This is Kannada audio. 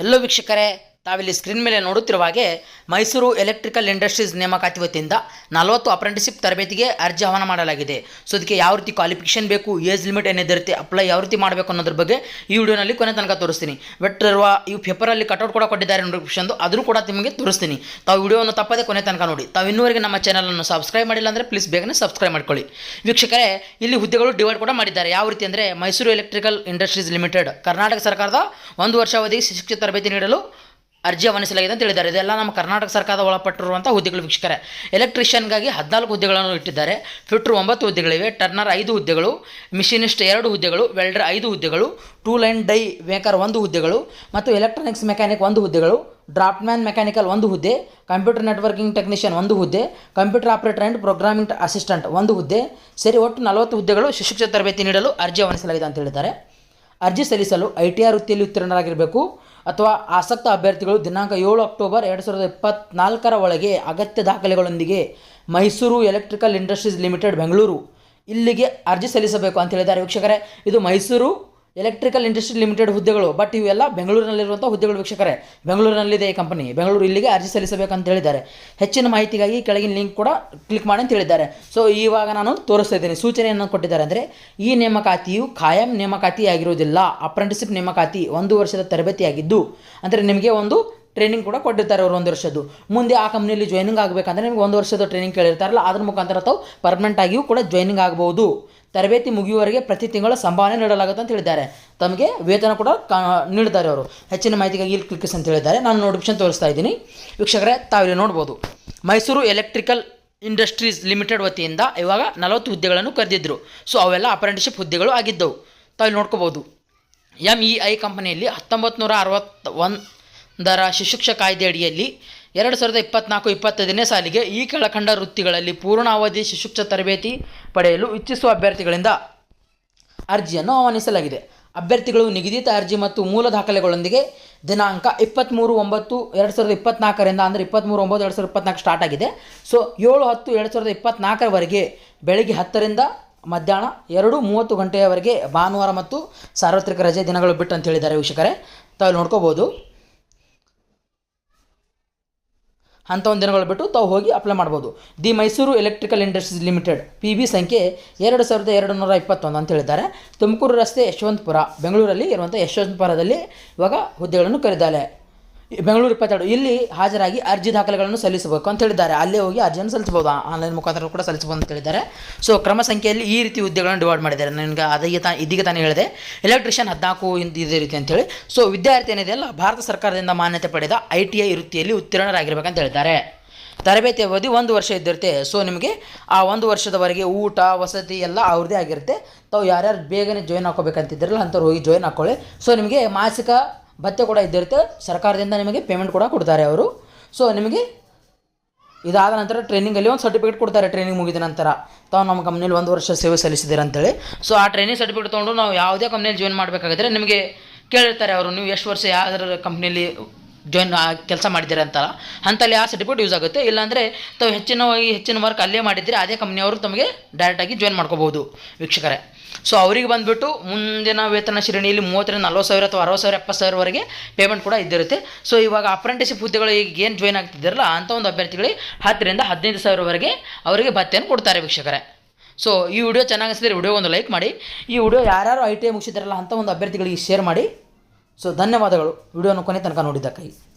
ಹೆಲೋ ವೀಕ್ಷಕರೇ. ತಾವಿಲ್ಲಿ ಸ್ಕ್ರೀನ್ ಮೇಲೆ ನೋಡುತ್ತಿರುವ ಹಾಗೆ ಮೈಸೂರು ಎಲೆಕ್ಟ್ರಿಕಲ್ ಇಂಡಸ್ಟ್ರೀಸ್ ನೇಮಕಾತಿ ವತಿಯಿಂದ ನಲವತ್ತು ಅಪ್ರೆಂಟಿಸಿಪ್ ತರಬೇತಿಗೆ ಅರ್ಜಿ ಆಹ್ವಾನ ಮಾಡಲಾಗಿದೆ. ಸೊ ಅದಕ್ಕೆ ಯಾವ ರೀತಿ ಕ್ವಾಲಿಫಿಕೇಷನ್ ಬೇಕು ಏಜ್ ಲಿಮಿಟ್ ಏನಿದಿರುತ್ತೆ ಅಪ್ಲೈ ಯಾವ ರೀತಿ ಮಾಡಬೇಕು ಅನ್ನೋದ್ರ ಬಗ್ಗೆ ಈ ವಿಡಿಯೋನಲ್ಲಿ ಕೊನೆ ತನಕ ತೋರಿಸ್ತೀನಿ. ಬಟ್ ಇರುವ ಈ ಪೇಪರಲ್ಲಿ ಕಟ್ಔಟ್ ಕೂಡ ಕೊಟ್ಟಿದ್ದಾರೆ ನೋಟಿಫಿಕೇಶನ್ದು ಅದನ್ನು ಕೂಡ ನಿಮಗೆ ತೋರಿಸ್ತೀನಿ. ತಾವು ವಿಡಿಯೋವನ್ನು ತಪ್ಪದೆ ಕೊನೆ ತನಕ ನೋಡಿ. ತಾವು ಇನ್ನೂವರೆಗೆ ನಮ್ಮ ಚಾನಲನ್ನು ಸಬ್ಸ್ಕ್ರೈಬ್ ಮಾಡಿಲ್ಲ ಅಂದರೆ ಪ್ಲೀಸ್ ಬೇಗನೆ ಸಬ್ಸ್ಕ್ರೈಬ್ ಮಾಡ್ಕೊಳ್ಳಿ. ವೀಕ್ಷಕರೇ, ಇಲ್ಲಿ ಹುದ್ದೆಗಳು ಡಿವೈಡ್ ಕೂಡ ಮಾಡಿದ್ದಾರೆ. ಯಾವ ರೀತಿ ಅಂದರೆ Mysuru electrical industries limited Karnataka ಸರ್ಕಾರದ ಒಂದು ವರ್ಷ ಅವಧಿಗೆ ಶಿಕ್ಷಕ ತರಬೇತಿ ನೀಡಲು ಅರ್ಜಿ ಆಹ್ವಾನಿಸಲಾಗಿದೆ ಅಂತ ಹೇಳಿದ್ದಾರೆ. ಇದೆಲ್ಲ ನಮ್ಮ ಕರ್ನಾಟಕ ಸರ್ಕಾರದ ಒಳಪಟ್ಟಿರುವಂಥ ಹುದ್ದೆಗಳು ವೀಕ್ಷಕರೇ. ಎಲೆಕ್ಟ್ರಿಷಿಯನ್ಗಾಗಿ ಹದಿನಾಲ್ಕು ಹುದ್ದೆಗಳನ್ನು ಇಟ್ಟಿದ್ದಾರೆ. ಫಿಟ್ರು ಒಂಬತ್ತು ಹುದ್ದೆಗಳಿವೆ. ಟರ್ನರ್ ಐದು ಹುದ್ದೆಗಳು. ಮಿಷಿನಿಸ್ಟ್ ಎರಡು ಹುದ್ದೆಗಳು. ವೆಲ್ಡರ್ ಐದು ಹುದ್ದೆಗಳು. ಟೂ ಲೈನ್ ಡೈ ಮೇಕರ್ ಒಂದು ಹುದ್ದೆಗಳು. ಮತ್ತು ಎಲೆಕ್ಟ್ರಾನಿಕ್ಸ್ ಮೆಕ್ಯಾನಿಕ್ ಒಂದು ಹುದ್ದೆಗಳು. ಡ್ರಾಫ್ಟ್ಮ್ಯಾನ್ ಮೆಕ್ಯಾನಿಕಲ್ ಒಂದು ಹುದ್ದೆ. ಕಂಪ್ಯೂಟರ್ ನೆಟ್ವರ್ಕಿಂಗ್ ಟೆಕ್ನಿಷಿಯನ್ ಒಂದು ಹುದ್ದೆ. Computer operator and programming assistant ಒಂದು ಹುದ್ದೆ. ಸೇರಿ, ಒಟ್ಟು ನಲವತ್ತು ಹುದ್ದೆಗಳು ಶಿಕ್ಷಕ ತರಬೇತಿ ನೀಡಲು ಅರ್ಜಿ ಆಹ್ವಾನಿಸಲಾಗಿದೆ ಅಂತ ಹೇಳಿದ್ದಾರೆ. ಅರ್ಜಿ ಸಲ್ಲಿಸಲು ಐ ಟಿ ಆರ್ ವೃತ್ತಿಯಲ್ಲಿ ಉತ್ತೀರ್ಣರಾಗಿರಬೇಕು. ಅಥವಾ ಆಸಕ್ತ ಅಭ್ಯರ್ಥಿಗಳು ದಿನಾಂಕ ಏಳು ಅಕ್ಟೋಬರ್ ಎರಡು ಸಾವಿರದ ಇಪ್ಪತ್ತ್ನಾಲ್ಕರ ಒಳಗೆ ಅಗತ್ಯ ದಾಖಲೆಗಳೊಂದಿಗೆ Mysuru electrical industries limited Bengaluru ಇಲ್ಲಿಗೆ ಅರ್ಜಿ ಸಲ್ಲಿಸಬೇಕು ಅಂತ ಹೇಳಿದ್ದಾರೆ. ವೀಕ್ಷಕರೇ, ಇದು ಮೈಸೂರು ಎಲೆಕ್ಟ್ರಿಕಲ್ ಇಂಡಸ್ಟ್ರಿ ಲಿಮಿಟೆಡ್ ಹುದ್ದೆಗಳು. ಬಟ್ ಇವೆಲ್ಲ ಬೆಂಗಳೂರಿನಲ್ಲಿರುವಂಥ ಹುದ್ದೆಗಳು ವೀಕ್ಷಕರೇ. ಬೆಂಗಳೂರಿನಲ್ಲಿದೆ ಈ ಕಂಪನಿ ಬೆಂಗಳೂರು ಇಲ್ಲಿಗೆ ಅರ್ಜಿ ಸಲ್ಲಿಸಬೇಕಂತ ಹೇಳಿದ್ದಾರೆ. ಹೆಚ್ಚಿನ ಮಾಹಿತಿಗಾಗಿ ಕೆಳಗಿನ ಲಿಂಕ್ ಕೂಡ ಕ್ಲಿಕ್ ಮಾಡಿ ಅಂತ ಹೇಳಿದ್ದಾರೆ. ಸೊ ಇವಾಗ ನಾನು ತೋರಿಸ್ತಾ ಇದ್ದೀನಿ. ಸೂಚನೆಯನ್ನು ಕೊಟ್ಟಿದ್ದಾರೆ ಅಂದರೆ, ಈ ನೇಮಕಾತಿಯು ಖಾಯಂ ನೇಮಕಾತಿ ಆಗಿರುವುದಿಲ್ಲ. ಅಪ್ರೆಂಟಿಸಿಪ್ ನೇಮಕಾತಿ ಒಂದು ವರ್ಷದ ತರಬೇತಿಯಾಗಿದ್ದು ಅಂದರೆ ನಿಮಗೆ ಒಂದು ಟ್ರೈನಿಂಗ್ ಕೂಡ ಕೊಟ್ಟಿರ್ತಾರೆ ಅವರು ಒಂದು ವರ್ಷದ್ದು. ಮುಂದೆ ಆ ಕಂಪ್ನಿಯಲ್ಲಿ ಜಾಯ್ನಿಂಗ್ ಆಗಬೇಕಂದ್ರೆ ನಿಮಗೆ ಒಂದು ವರ್ಷದ ಟ್ರೈನಿಂಗ್ ಕೇಳಿರ್ತಾರಲ್ಲ, ಅದರ ಮುಖಾಂತರ ತಾವು ಪರ್ಮನೆಂಟ್ ಆಗಿಯೂ ಕೂಡ ಜಾಯ್ನಿಂಗ್ ಆಗಬಹುದು ತರಬೇತಿ ಮುಗಿಯುವವರೆಗೆ ಪ್ರತಿ ತಿಂಗಳು ಸಂಭಾವನೆ ನೀಡಲಾಗುತ್ತೆ ಅಂತ ಹೇಳಿದ್ದಾರೆ. ತಮಗೆ ವೇತನ ಕೂಡ ನೀಡ್ತಾರೆ ಅವರು. ಹೆಚ್ಚಿನ ಮಾಹಿತಿಗಾಗಿ ಇಲ್ಲಿ ಕ್ಲಿಕ್ಸ್ ಅಂತ ಹೇಳಿದ್ದಾರೆ. ನಾನು ನೋಟಿಫಿಕೇಶನ್ ತೋರಿಸ್ತಾ ಇದ್ದೀನಿ. ವೀಕ್ಷಕರೇ ತಾವಿಲ್ಲಿ ನೋಡ್ಬೋದು. ಮೈಸೂರು ಎಲೆಕ್ಟ್ರಿಕಲ್ ಇಂಡಸ್ಟ್ರೀಸ್ ಲಿಮಿಟೆಡ್ ವತಿಯಿಂದ ಇವಾಗ ನಲವತ್ತು ಹುದ್ದೆಗಳನ್ನು ಕರೆದಿದ್ದರು ಸೊ ಅವೆಲ್ಲ ಅಪ್ರೆಂಟಿಶಿಪ್ ಹುದ್ದೆಗಳು ಆಗಿದ್ದವು. ತಾವಿಲ್ಲಿ ನೋಡ್ಕೋಬೋದು. ಎಂ ಇ ಐ ಕಂಪನಿಯಲ್ಲಿ ಹತ್ತೊಂಬತ್ತು ನೂರ ಅರವತ್ತ ಒಂದರ ಶಿಶುಕ್ಷ ಕಾಯ್ದೆ ಅಡಿಯಲ್ಲಿ ಎರಡು ಸಾವಿರದ ಇಪ್ಪತ್ನಾಲ್ಕು ಇಪ್ಪತ್ತೈದನೇ ಸಾಲಿಗೆ ಈ ಕೆಳಕಂಡ ವೃತ್ತಿಗಳಲ್ಲಿ ಪೂರ್ಣಾವಧಿ ಶಿಶುಕ್ಷ ತರಬೇತಿ ಪಡೆಯಲು ಇಚ್ಛಿಸುವ ಅಭ್ಯರ್ಥಿಗಳಿಂದ ಅರ್ಜಿಯನ್ನು ಆಹ್ವಾನಿಸಲಾಗಿದೆ. ಅಭ್ಯರ್ಥಿಗಳು ನಿಗದಿತ ಅರ್ಜಿ ಮತ್ತು ಮೂಲ ದಾಖಲೆಗಳೊಂದಿಗೆ ದಿನಾಂಕ ಇಪ್ಪತ್ತ್ಮೂರು ಒಂಬತ್ತು ಎರಡು ಸಾವಿರದ ಇಪ್ಪತ್ನಾಲ್ಕರಿಂದ ಅಂದರೆ ಇಪ್ಪತ್ತ್ಮೂರು ಒಂಬತ್ತು ಎರಡು ಸಾವಿರದ ಇಪ್ಪತ್ನಾಲ್ಕು ಸ್ಟಾರ್ಟ್ ಆಗಿದೆ. ಸೊ ಏಳು ಹತ್ತು ಎರಡು ಸಾವಿರದ ಇಪ್ಪತ್ನಾಲ್ಕರವರೆಗೆ ಬೆಳಗ್ಗೆ ಹತ್ತರಿಂದ ಮಧ್ಯಾಹ್ನ ಎರಡು ಮೂವತ್ತು ಗಂಟೆಯವರೆಗೆ ಭಾನುವಾರ ಮತ್ತು ಸಾರ್ವತ್ರಿಕ ರಜೆ ದಿನಗಳು ಬಿಟ್ಟು ಅಂತ ಹೇಳಿದ್ದಾರೆ ವೀಕ್ಷಕರೇ. ತಾವು ನೋಡ್ಕೋಬೋದು. ಅಂಥ ಒಂದು ದಿನಗಳು ಬಿಟ್ಟು ತಾವು ಹೋಗಿ ಅಪ್ಲೈ ಮಾಡ್ಬೋದು. The Mysuru electrical industries limited P B ಸಂಖ್ಯೆ ಎರಡು ಸಾವಿರದ ಎರಡು ನೂರ ಇಪ್ಪತ್ತೊಂದು ಅಂತ ಹೇಳಿದ್ದಾರೆ. ತುಮಕೂರು ರಸ್ತೆ ಯಶವಂತಪುರ, ಬೆಂಗಳೂರಲ್ಲಿ ಇರುವಂಥ ಯಶವಂತಪುರದಲ್ಲಿ ಇವಾಗ ಹುದ್ದೆಗಳನ್ನು ಕರೆದಿದ್ದಾರೆ ಬೆಂಗಳೂರು ಇಪ್ಪತ್ತೆರಡು. ಇಲ್ಲಿ ಹಾಜರಾಗಿ ಅರ್ಜಿ ದಾಖಲೆಗಳನ್ನು ಸಲ್ಲಿಸಬೇಕು ಅಂತ ಹೇಳಿದ್ದಾರೆ. ಅಲ್ಲೇ ಹೋಗಿ ಅರ್ಜಿಯನ್ನು ಸಲ್ಲಿಸಬಹುದು? ಆನ್ಲೈನ್ ಮುಖಾಂತರ ಕೂಡ ಸಲ್ಲಿಸಬಹುದು ಅಂತ ಹೇಳಿದ್ದಾರೆ. ಸೊ ಕ್ರಮ ಸಂಖ್ಯೆಯಲ್ಲಿ ಈ ರೀತಿ ಹುದ್ದೆಗಳನ್ನು ಡಿವೈಡ್ ಮಾಡಿದ್ದಾರೆ. ನನಗೆ ಅದಕ್ಕೆ ತಾ ಇದೀಗ ತಾನೇ ಹೇಳಿದೆ. ಎಲೆಕ್ಟ್ರಿಷಿಯನ್ ಹದಿನಾಲ್ಕು ಇಂದ ರೀತಿ ಅಂತೇಳಿ ಸೊ ವಿದ್ಯಾರ್ಥಿ ಏನಿದೆಯಲ್ಲ ಭಾರತ ಸರ್ಕಾರದಿಂದ ಮಾನ್ಯತೆ ಪಡೆದ ಐ ಟಿ ಐ ವೃತ್ತಿಯಲ್ಲಿ ಉತ್ತೀರ್ಣರಾಗಿರ್ಬೇಕಂತ ಹೇಳಿದ್ದಾರೆ. ತರಬೇತಿ ಅವಧಿ ಒಂದು ವರ್ಷ ಇದ್ದಿರುತ್ತೆ. ಸೊ ನಿಮಗೆ ಆ ಒಂದು ವರ್ಷದವರೆಗೆ ಊಟ, ವಸತಿ ಎಲ್ಲ ಅವ್ರದ್ದೇ ಆಗಿರುತ್ತೆ. ತಾವು ಯಾರ್ಯಾರು ಬೇಗನೆ ಜಾಯ್ನ್ ಹಾಕೋಬೇಕಂತಿದ್ರಲ್ಲ ಅಂಥವ್ರು ಹೋಗಿ ಜಾಯ್ನ್ ಹಾಕ್ಕೊಳ್ಳಿ ಸೊ ನಿಮಗೆ ಮಾಸಿಕ ಭತ್ಯೆ ಕೂಡ ಇದ್ದಿರುತ್ತೆ. ಸರ್ಕಾರದಿಂದ ನಿಮಗೆ ಪೇಮೆಂಟ್ ಕೂಡ ಕೊಡ್ತಾರೆ ಅವರು. ಸೊ ನಿಮಗೆ ಇದಾದ ನಂತರ ಟ್ರೈನಿಂಗಲ್ಲಿ ಒಂದು ಸರ್ಟಿಫಿಕೇಟ್ ಕೊಡ್ತಾರೆ ಟ್ರೈನಿಂಗ್ ಮುಗಿದ ನಂತರ. ತಾವು ನಮ್ಮ ಕಂಪ್ನಿಯಲ್ಲಿ ಒಂದು ವರ್ಷ ಸೇವೆ ಸಲ್ಲಿಸಿದ್ದೀರ ಅಂತೇಳಿ. ಸೊ ಆ ಟ್ರೈನಿಂಗ್ ಸರ್ಟಿಫಿಕೇಟ್ ತೊಗೊಂಡು ನಾವು ಯಾವುದೇ ಕಂಪ್ನಿಯಲ್ಲಿ ಜಾಯಿನ್ ಮಾಡಬೇಕಾಗಿದ್ರೆ ನಿಮಗೆ ಕೇಳಿರ್ತಾರೆ ಅವರು, ನೀವು ಎಷ್ಟು ವರ್ಷ ಯಾವ್ದಾರ ಕಂಪ್ನಿಯಲ್ಲಿ ಜಾಯ್ನ್ ಕೆಲಸ ಮಾಡಿದ್ದೀರಾ ಅಂತ. ಅಂತಲ್ಲಿ ಆ ಸರ್ಟಿಫಿಕೇಟ್ ಯೂಸ್ ಆಗುತ್ತೆ. ಇಲ್ಲಾಂದರೆ ತಾವು ಹೆಚ್ಚಿನ ಹೆಚ್ಚಿನ ವರ್ಕ್ ಅಲ್ಲೇ ಮಾಡಿದರೆ ಅದೇ ಕಂಪ್ನಿಯವರು ತಮಗೆ ಡೈರೆಕ್ಟಾಗಿ ಜಾಯಿನ್ ಮಾಡ್ಕೋಬೋದು ವೀಕ್ಷಕರೇ. ಸೊ ಅವರಿಗೆ ಬಂದುಬಿಟ್ಟು ಮುಂದಿನ ವೇತನ ಶ್ರೇಣಿಯಲ್ಲಿ ಮೂವತ್ತರಿಂದ ನಲ್ವತ್ತು ಸಾವಿರ ಅಥವಾ ಅರವತ್ತು ಸಾವಿರ, ಎಪ್ಪತ್ತು ಸಾವಿರವರೆಗೆ ಪೇಮೆಂಟ್ ಕೂಡ ಇದ್ದಿರುತ್ತೆ. ಸೊ ಇವಾಗ ಅಪ್ರೆಂಟಿಸಿಪ್ ಹುದ್ದೆಗಳು ಈಗ ಏನು ಜಾಯ್ನ್ ಆಗ್ತಿದ್ದಾರಲ್ಲ ಅಂಥ ಒಂದು ಅಭ್ಯರ್ಥಿಗಳಿಗೆ ಹತ್ತರಿಂದ ಹದಿನೈದು ಸಾವಿರವರೆಗೆ ಅವರಿಗೆ ಭತ್ಯೆಯನ್ನು ಕೊಡ್ತಾರೆ ವೀಕ್ಷಕರೇ. ಸೊ ಈ ವಿಡಿಯೋ ಚೆನ್ನಾಗಿಸಿದ್ರೆ ವಿಡಿಯೋ ಒಂದು ಲೈಕ್ ಮಾಡಿ. ಈ ವಿಡಿಯೋ ಯಾರ್ಯಾರು ಐ ಟಿ ಐ ಮುಗಿಸಿದಾರಲ್ಲ ಅಂತ ಒಂದು ಅಭ್ಯರ್ಥಿಗಳಿಗೆ ಶೇರ್ ಮಾಡಿ. ಸೊ ಧನ್ಯವಾದಗಳು. ವಿಡಿಯೋನ ಕೊನೆ ತನಕ ನೋಡಿದ್ದಕ್ಕಾಗಿ.